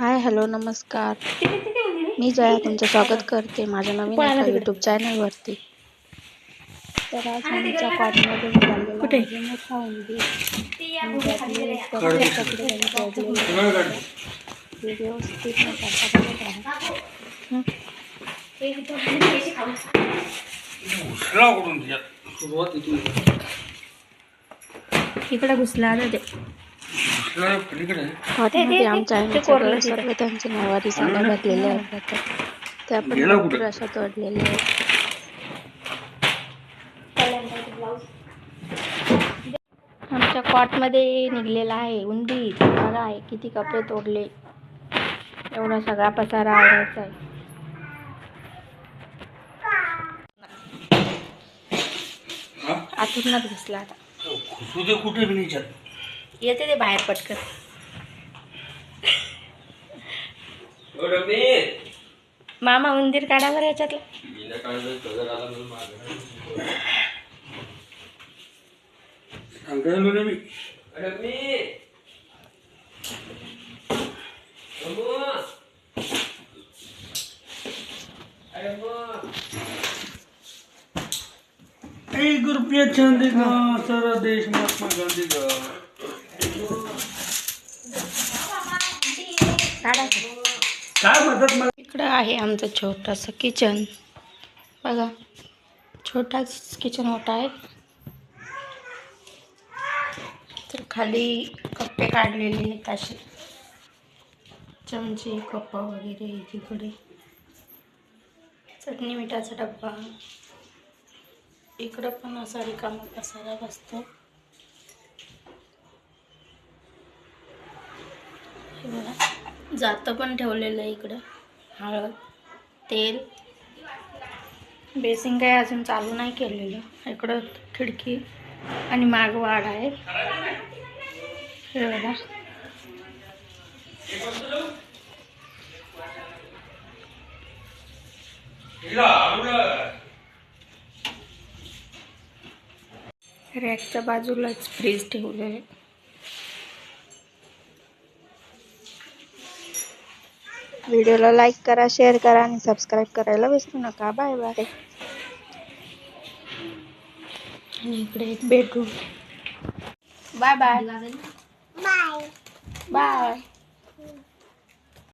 Hi hello नमस्कार. मी जया तुमचं स्वागत करते माझ्या नवीन एका यूट्यूब चॅनलवरती तर आज आमच्या कॉटमध्ये निघालेला आहे मोठा उंदीर. उंदरातले कपडे कपडे त्यांनी तोडलेले आहेत. ते व्यवस्थित न करता बघत राहा. इकडे घुसला आता ते. कॉटमध्ये आमच्या सर्व नऊवारी साड्या घातलेल्या आहेत त्या पण गेला कुठं? भरपूर अशा तोडलेल्या आहेत. आमच्या कॉटमध्ये निघलेला आहे उंदीर बघा आहे किती कपडे तोडले. एवढा सगळा पसारा आवडायचा आहे. हा? आतूनच घुसला आता. घुसू दे कुठे येते ते बाहेर पटकन. मामा उंदीर काढा बरं याच्यातला. एक रुपया चांदी का? सारा देश महात्मा गांधी का काढा काय मदत मला इकडं आहे आमचं छोटंसं किचन बघा छोटाच किचन मोठा आहे. तर खाली कप्पे काढलेले आहेत असे. चमचे कप वगैरे एकीकडे चटणी मिठाचा डब्बा. इकडं पण असा रिकामा पसारा बसतो. हे बघा. जातं पण ठेवलेलं आहे इकडं. हळद तेल. बेसिंग काही अजून चालू नाही केलेलं. इकडं खिडकी आणि माग वाढ आहे. हे बघा. रॅकच्या बाजूलाच फ्रीज ठेवलेलं व्हिडिओला लाईक करा शेअर करा आणि सबस्क्राईब करायला विसरू नका. Bye bye. इकडे एक bedroom bye bye. Bye. Bye.